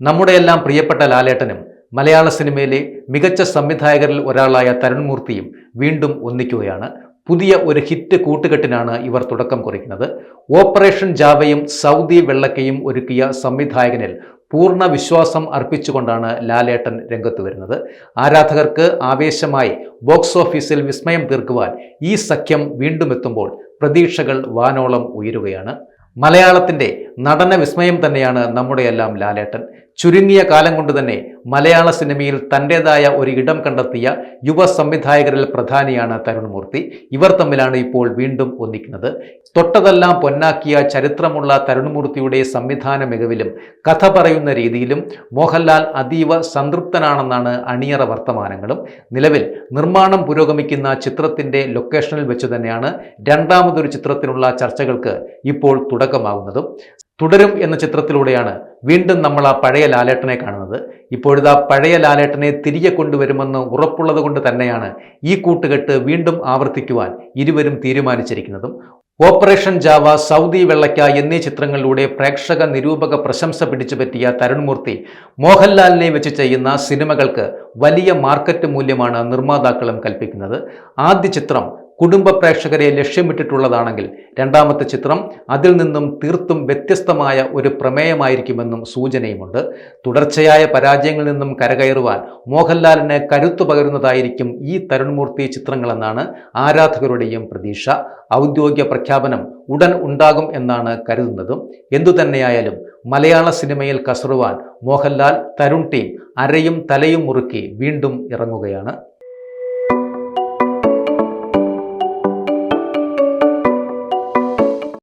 നമ്മുടെയെല്ലാം പ്രിയപ്പെട്ട ലാലേട്ടനും മലയാള സിനിമയിലെ മികച്ച സംവിധായകരിൽ ഒരാളായ തരുൺമൂർത്തിയും വീണ്ടും ഒന്നിക്കുകയാണ്. പുതിയ ഒരു ഹിറ്റ് കൂട്ടുകെട്ടിനാണ് ഇവർ തുടക്കം കുറിക്കുന്നത്. ഓപ്പറേഷൻ ജാവയും സൗദി വെള്ളക്കയും ഒരുക്കിയ സംവിധായകനിൽ പൂർണ വിശ്വാസം അർപ്പിച്ചുകൊണ്ടാണ് ലാലേട്ടൻ രംഗത്ത് വരുന്നത്. ആരാധകർക്ക് ആവേശമായി ബോക്സ് ഓഫീസിൽ വിസ്മയം തീർക്കുവാൻ ഈ സഖ്യം വീണ്ടും എത്തുമ്പോൾ പ്രതീക്ഷകൾ വാനോളം ഉയരുകയാണ്. മലയാളത്തിന്റെ നടന വിസ്മയം തന്നെയാണ് നമ്മുടെയെല്ലാം ലാലേട്ടൻ. ചുരുങ്ങിയ കാലം കൊണ്ട് തന്നെ മലയാള സിനിമയിൽ തന്റെതായ ഒരു ഇടം കണ്ടെത്തിയ യുവ സംവിധായകരിൽ പ്രധാനിയാണ് തരുൺമൂർത്തി. ഇവർ തമ്മിലാണ് ഇപ്പോൾ വീണ്ടും ഒന്നിക്കുന്നത്. തൊട്ടതെല്ലാം പൊന്നാക്കിയ ചരിത്രമുള്ള തരുൺമൂർത്തിയുടെ സംവിധാന മികവിലും കഥ പറയുന്ന രീതിയിലും മോഹൻലാൽ അതീവ സംതൃപ്തനാണെന്നാണ് അണിയറ വർത്തമാനങ്ങളും. നിലവിൽ നിർമ്മാണം പുരോഗമിക്കുന്ന ചിത്രത്തിന്റെ ലൊക്കേഷനിൽ വെച്ച് തന്നെയാണ് രണ്ടാമതൊരു ചിത്രത്തിനുള്ള ചർച്ചകൾക്ക് ഇപ്പോൾ തുടക്കമാകുന്നതും തുടരും എന്ന ചിത്രത്തിലൂടെയാണ് വീണ്ടും നമ്മൾ ആ പഴയ ലാലേട്ടനെ കാണുന്നത്. ഇപ്പോഴിതാ പഴയ ലാലേട്ടനെ തിരികെ കൊണ്ടുവരുമെന്ന് ഉറപ്പുള്ളത് കൊണ്ട് തന്നെയാണ് ഈ കൂട്ടുകെട്ട് വീണ്ടും ആവർത്തിക്കുവാൻ ഇരുവരും തീരുമാനിച്ചിരിക്കുന്നതും. ഓപ്പറേഷൻ ജാവ സൗദി വെള്ളയ്ക്ക എന്നീ ചിത്രങ്ങളിലൂടെ പ്രേക്ഷക നിരൂപക പ്രശംസ പിടിച്ചുപറ്റിയ തരുൺമൂർത്തി മോഹൻലാലിനെ വെച്ച് ചെയ്യുന്ന സിനിമകൾക്ക് വലിയ മാർക്കറ്റ് മൂല്യമാണ് നിർമ്മാതാക്കളും കൽപ്പിക്കുന്നത്. ആദ്യ ചിത്രം കുടുംബ പ്രേക്ഷകരെ ലക്ഷ്യമിട്ടിട്ടുള്ളതാണെങ്കിൽ രണ്ടാമത്തെ ചിത്രം അതിൽ നിന്നും തീർത്തും വ്യത്യസ്തമായ ഒരു പ്രമേയമായിരിക്കുമെന്നും സൂചനയുമുണ്ട്. തുടർച്ചയായ പരാജയങ്ങളിൽ നിന്നും കരകയറുവാൻ മോഹൻലാലിന് കരുത്തു പകരുന്നതായിരിക്കും ഈ തരുൺമൂർത്തി ചിത്രങ്ങളെന്നാണ് ആരാധകരുടെയും പ്രതീക്ഷ. ഔദ്യോഗിക പ്രഖ്യാപനം ഉടൻ ഉണ്ടാകും എന്നാണ് കരുതുന്നതും. എന്തുതന്നെയായാലും മലയാള സിനിമയിൽ കസറുവാൻ മോഹൻലാൽ തരുൺ ടീം അരയും തലയും മുറുക്കി വീണ്ടും ഇറങ്ങുകയാണ്.